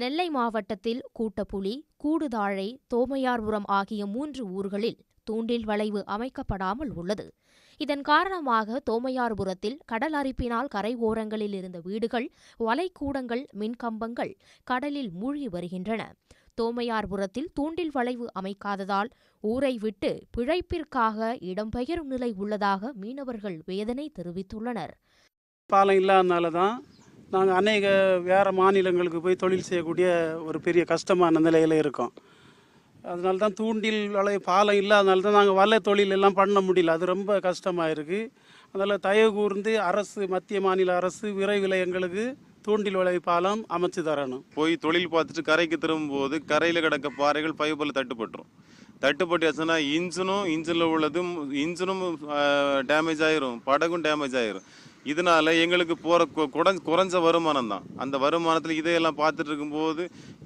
நெல்லை மாவட்டத்தில் கூட்டப்புலி கூடுதாழை தோமையார்புரம் ஆகிய மூன்று ஊர்களில் தூண்டில் வளைவு அமைக்கப்படாமல் உள்ளது. இதன் காரணமாக தோமையார்புரத்தில் கடல் அரிப்பினால் கரை ஓரங்களில் இருந்த வீடுகள் வலைக்கூடங்கள் மின்கம்பங்கள் கடலில் மூழ்கி வருகின்றன. தோமையார்புரத்தில் தூண்டில் வளைவு அமைக்காததால் ஊரை விட்டு பிழைப்பிற்காக இடம்பெயரும் நிலை உள்ளதாக மீனவர்கள் வேதனை தெரிவித்துள்ளனர். பாலம் இல்லாதனால தான் நாங்கள் அநேக வேறு மாநிலங்களுக்கு போய் தொழில் செய்யக்கூடிய ஒரு பெரிய கஷ்டமான நிலையில் இருக்கோம். அதனால தான் தூண்டில் வலை பாலம் இல்லாதனால தான் நாங்கள் வலை தொழில் எல்லாம் பண்ண முடியல. அது ரொம்ப கஷ்டமாக இருக்குது அதனால் தயவு கூர்ந்து அரசு மத்திய மாநில அரசு விரைவில் எங்களுக்கு தூண்டில் வலை பாலம் அமைச்சு தரணும். போய் தொழில் பார்த்துட்டு கரைக்கு திரும்பும்போது கரையில் கிடக்க பாறைகள் பைப்பில் தட்டுப்பட்டுரும். தட்டுப்பட்டுச்சுன்னா இன்ஜினும் இன்ஜினில் உள்ளதும் இன்ஜினும் டேமேஜ் ஆயிரும். படகும் டேமேஜ் ஆயிரும். இதனால எங்களுக்கு போகிற குறைஞ்ச குறைஞ்ச வருமானம் தான். அந்த வருமானத்தில் இதையெல்லாம் பார்த்துட்டு இருக்கும்போது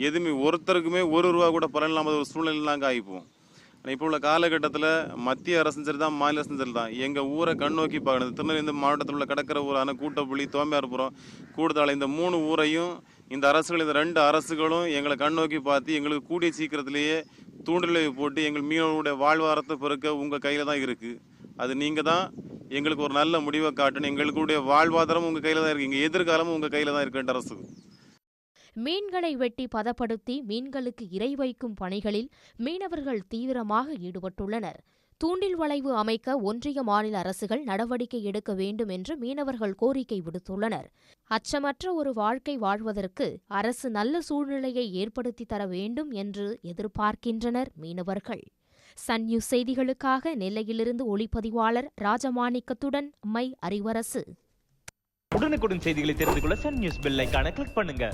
எதுவுமே ஒருத்தருக்குமே ஒரு ரூபா கூட பலன் இல்லாமல் ஒரு சூழ்நிலை நாங்கள் ஆகிப்போம். இப்போ உள்ள காலகட்டத்தில் மத்திய அரசும் சரி தான் மாநில அரசும் சரி தான். எங்கள் ஊரை கண்ணோக்கி பார்க்கணும் திருநெல்வேலி மாவட்டத்தில் உள்ள கடற்கரை ஊரான கூட்டப்புள்ளி தோமையார்புரம் கூடுதலை இந்த மூணு ஊரையும் இந்த அரசுகள் இந்த ரெண்டு அரசுகளும் எங்களை கண்ணோக்கி பார்த்து எங்களுக்கு கூடிய சீக்கிரத்திலேயே தூண்டிலை போட்டு எங்கள் மீனவர்களுடைய வாழ்வாரத்தை பெருக்க உங்கள் கையில் தான் இருக்குது அது நீங்கள் தான் எங்களுக்கு ஒரு நல்ல முடிவை காட்டணும் எங்களுடைய வாழ்வாதாரம் உங்கள் கையில் தான் இருக்குது எங்கள் எதிர்காலமும் உங்கள் கையில் தான் இருக்குன்ற அரசு. மீன்களை வெட்டி பதப்படுத்தி மீன்களுக்கு இரை வைக்கும் பணிகளில் மீனவர்கள் தீவிரமாக ஈடுபட்டுள்ளனர். தூண்டில் வளைவு அமைக்க ஒன்றிய மாநில அரசுகள் நடவடிக்கை எடுக்க வேண்டும் என்று மீனவர்கள் கோரிக்கை விடுத்துள்ளனர். அச்சமற்ற ஒரு வாழ்க்கை வாழ்வதற்கு அரசு நல்ல சூழ்நிலையை ஏற்படுத்தி தர வேண்டும் என்று எதிர்பார்க்கின்றனர் மீனவர்கள். சன் நியூஸ் செய்திகளுக்காக நெல்லையிலிருந்து ஒளிப்பதிவாளர் ராஜமாணிக்கத்துடன் மை அறிவரசு. உடனுக்குடன் செய்திகளை தெரிந்து கொள்ள சன் நியூஸ் பெல்லைக்கான கிளிக் பண்ணுங்க.